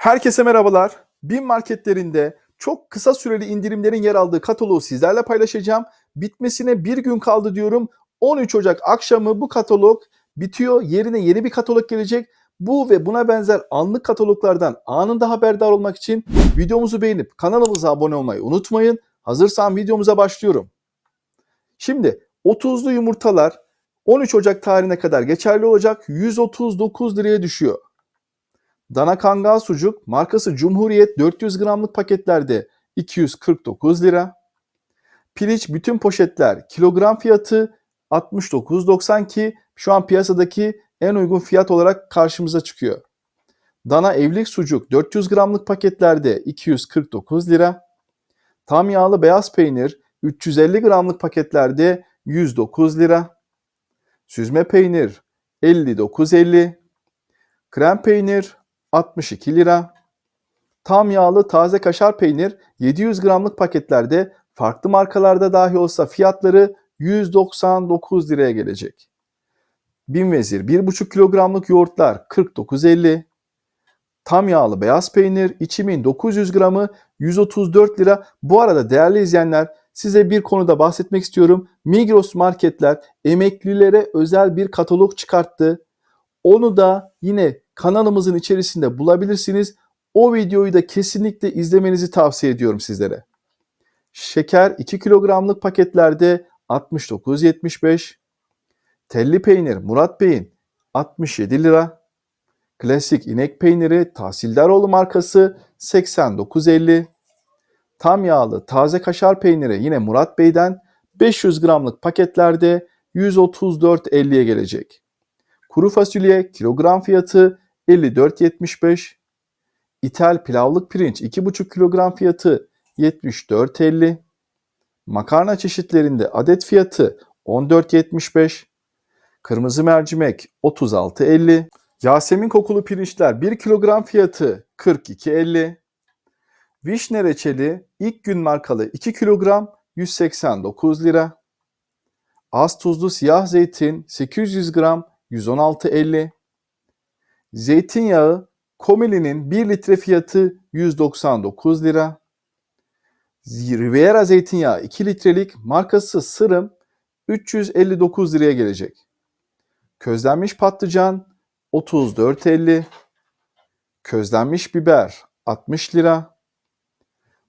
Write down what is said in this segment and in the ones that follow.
Herkese merhabalar. Bin marketlerinde çok kısa süreli indirimlerin yer aldığı kataloğu sizlerle paylaşacağım. Bitmesine bir gün kaldı diyorum. 13 Ocak akşamı bu katalog bitiyor. Yerine yeni bir katalog gelecek. Bu ve buna benzer anlık kataloglardan anında haberdar olmak için videomuzu beğenip kanalımıza abone olmayı unutmayın. Hazırsam videomuza başlıyorum. Şimdi 30'lu yumurtalar 13 Ocak tarihine kadar geçerli olacak 139 liraya düşüyor. Dana kangal sucuk markası Cumhuriyet 400 gramlık paketlerde 249 lira. Piliç bütün poşetler kilogram fiyatı 69.90 ki şu an piyasadaki en uygun fiyat olarak karşımıza çıkıyor. Dana evlik sucuk 400 gramlık paketlerde 249 lira. Tam yağlı beyaz peynir 350 gramlık paketlerde 109 lira. Süzme peynir 59.50. Krem peynir 62 lira. Tam yağlı taze kaşar peynir 700 gramlık paketlerde farklı markalarda dahi olsa fiyatları 199 liraya gelecek. Bin vezir 1,5 kilogramlık yoğurtlar 49.50. Tam yağlı beyaz peynir içimin 900 gramı 134 lira. Bu arada değerli izleyenler size bir konuda bahsetmek istiyorum. Migros marketler emeklilere özel bir katalog çıkarttı. Onu da yine kanalımızın içerisinde bulabilirsiniz. O videoyu da kesinlikle izlemenizi tavsiye ediyorum sizlere. Şeker 2 kilogramlık paketlerde 69.75. Telli peynir Murat Bey'in 67 lira. Klasik inek peyniri Tahsildaroğlu markası 89.50. Tam yağlı taze kaşar peyniri yine Murat Bey'den 500 gramlık paketlerde 134.50'ye gelecek. Kuru fasulye kilogram fiyatı 54.75. İthal pilavlık pirinç 2,5 kilogram fiyatı 74.50. Makarna çeşitlerinde adet fiyatı 14.75. Kırmızı mercimek 36.50. Yasemin kokulu pirinçler 1 kilogram fiyatı 42.50. Vişne reçeli ilk gün markalı 2 kilogram 189 lira. Az tuzlu siyah zeytin 800 gram 116.50. Zeytinyağı Komili'nin 1 litre fiyatı 199 lira. Riviera zeytinyağı 2 litrelik markası Sırım 359 liraya gelecek. Közlenmiş patlıcan 34.50. Közlenmiş biber 60 lira.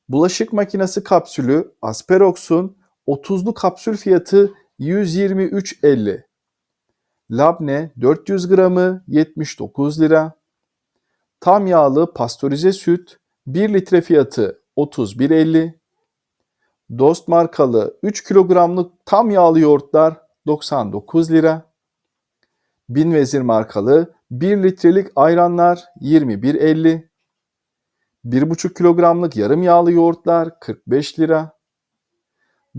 Bulaşık makinesi kapsülü Asperox'un 30'lu kapsül fiyatı 123.50. Labne 400 gramı 79 lira. Tam yağlı pastörize süt 1 litre fiyatı 31.50. Dost markalı 3 kilogramlık tam yağlı yoğurtlar 99 lira. Bin Vezir markalı 1 litrelik ayranlar 21.50. 1,5 kilogramlık yarım yağlı yoğurtlar 45 lira.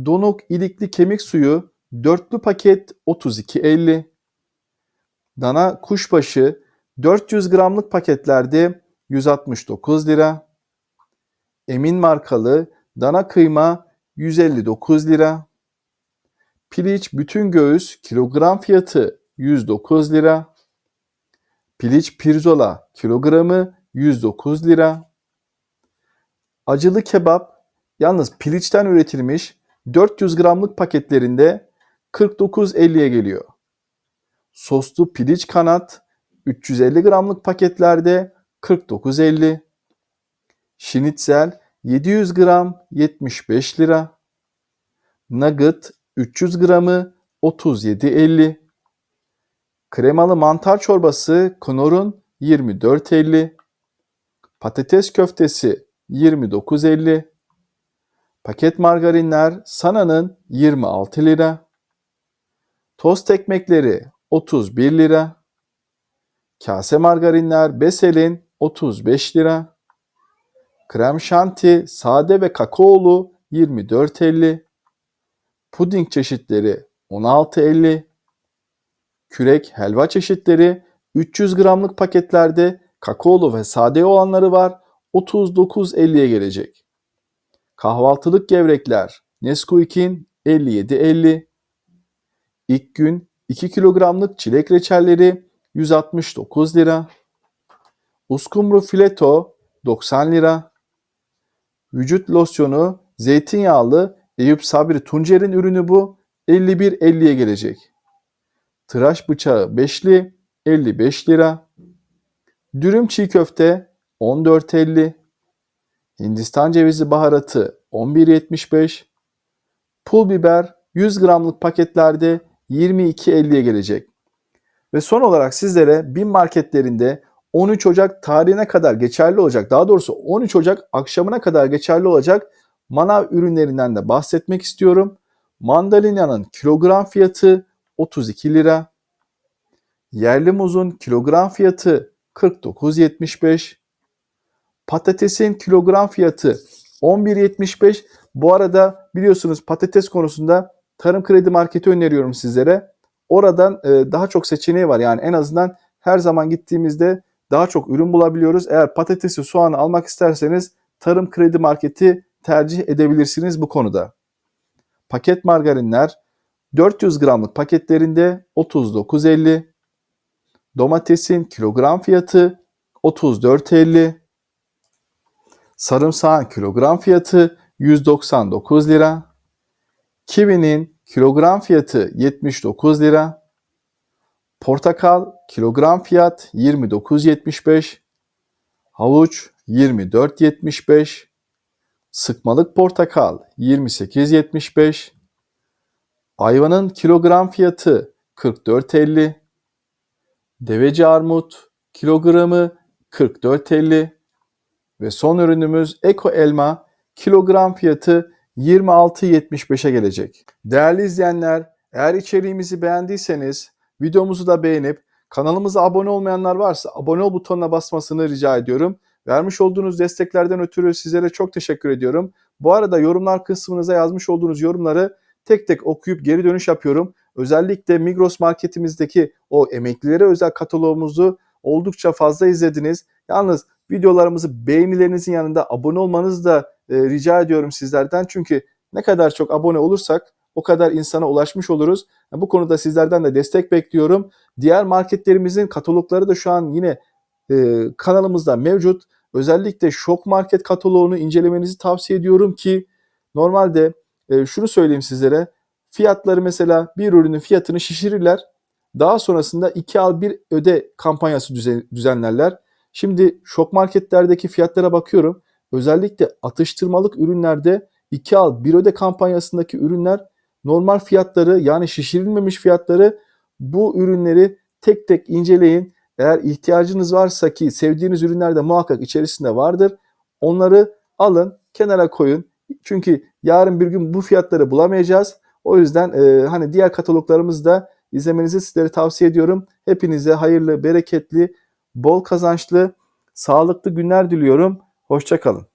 Donuk ilikli kemik suyu dörtlü paket 32.50. Dana kuşbaşı 400 gramlık paketlerde 169 lira. Emin markalı dana kıyma 159 lira. Piliç bütün göğüs kilogram fiyatı 109 lira. Piliç pirzola kilogramı 109 lira. Acılı kebap yalnız piliçten üretilmiş 400 gramlık paketlerinde 49.50'ye geliyor. Soslu piliç kanat 350 gramlık paketlerde 49.50. Şinitzel 700 gram 75 lira. Nugget 300 gramı 37.50. Kremalı mantar çorbası Knorr'un 24.50. Patates köftesi 29.50. Paket margarinler Sana'nın 26 lira. Tost ekmekleri 31 lira. Kase margarinler Besel'in 35 lira. Krem şanti sade ve kakaolu 24.50. Puding çeşitleri 16.50. Kürek helva çeşitleri 300 gramlık paketlerde kakaolu ve sade olanları var 39.50'ye gelecek. Kahvaltılık gevrekler Nesquik'in 57.50. İlk gün 2 kilogramlık çilek reçelleri 169 lira. Uskumru fileto 90 lira. Vücut losyonu zeytinyağlı Eyüp Sabri Tuncer'in ürünü bu 51.50'ye gelecek. Tıraş bıçağı beşli 55 lira. Dürüm çiğ köfte 14.50. Hindistan cevizi baharatı 11.75. Pul biber 100 gramlık paketlerde 22.50'ye gelecek. Ve son olarak sizlere bin marketlerinde 13 Ocak tarihine kadar geçerli olacak. Daha doğrusu 13 Ocak akşamına kadar geçerli olacak manav ürünlerinden de bahsetmek istiyorum. Mandalina'nın kilogram fiyatı 32 lira. Yerli muzun kilogram fiyatı 49.75. Patatesin kilogram fiyatı 11.75. Bu arada biliyorsunuz patates konusunda Tarım Kredi Marketi öneriyorum sizlere. Oradan e, daha çok seçeneği var. Yani en azından her zaman gittiğimizde daha çok ürün bulabiliyoruz. Eğer patatesi, soğanı almak isterseniz Tarım Kredi Marketi tercih edebilirsiniz bu konuda. Paket margarinler 400 gramlık paketlerinde 39.50. Domatesin kilogram fiyatı 34.50. Sarımsağın kilogram fiyatı 199 lira. Kivinin kilogram fiyatı 79 lira. Portakal kilogram fiyat 29.75. Havuç 24.75. Sıkmalık portakal 28.75. Ayvanın kilogram fiyatı 44.50. Deveci armut kilogramı 44.50 ve son ürünümüz Eko elma kilogram fiyatı 26.75'e gelecek. Değerli izleyenler, eğer içeriğimizi beğendiyseniz videomuzu da beğenip kanalımıza abone olmayanlar varsa abone ol butonuna basmasını rica ediyorum. Vermiş olduğunuz desteklerden ötürü sizlere çok teşekkür ediyorum. Bu arada yorumlar kısmınıza yazmış olduğunuz yorumları tek tek okuyup geri dönüş yapıyorum. Özellikle Migros marketimizdeki o emeklilere özel kataloğumuzu oldukça fazla izlediniz. Yalnız videolarımızı beğenilerinizin yanında abone olmanızı da e, rica ediyorum sizlerden. Çünkü ne kadar çok abone olursak o kadar insana ulaşmış oluruz. Bu konuda sizlerden de destek bekliyorum. Diğer marketlerimizin katalogları da şu an yine e, kanalımızda mevcut. Özellikle Şok Market kataloğunu incelemenizi tavsiye ediyorum ki normalde e, şunu söyleyeyim sizlere. Fiyatları mesela bir ürünün fiyatını şişirirler. Daha sonrasında 2 al 1 öde kampanyası düzenlerler. Şimdi şok marketlerdeki fiyatlara bakıyorum. Özellikle atıştırmalık ürünlerde 2 al 1 öde kampanyasındaki ürünler normal fiyatları yani şişirilmemiş fiyatları bu ürünleri tek tek inceleyin. Eğer ihtiyacınız varsa ki sevdiğiniz ürünler de muhakkak içerisinde vardır. Onları alın, kenara koyun. Çünkü yarın bir gün bu fiyatları bulamayacağız. O yüzden e, hani diğer kataloglarımızı da izlemenizi sizlere tavsiye ediyorum. Hepinize hayırlı, bereketli, bol kazançlı, sağlıklı günler diliyorum. Hoşçakalın.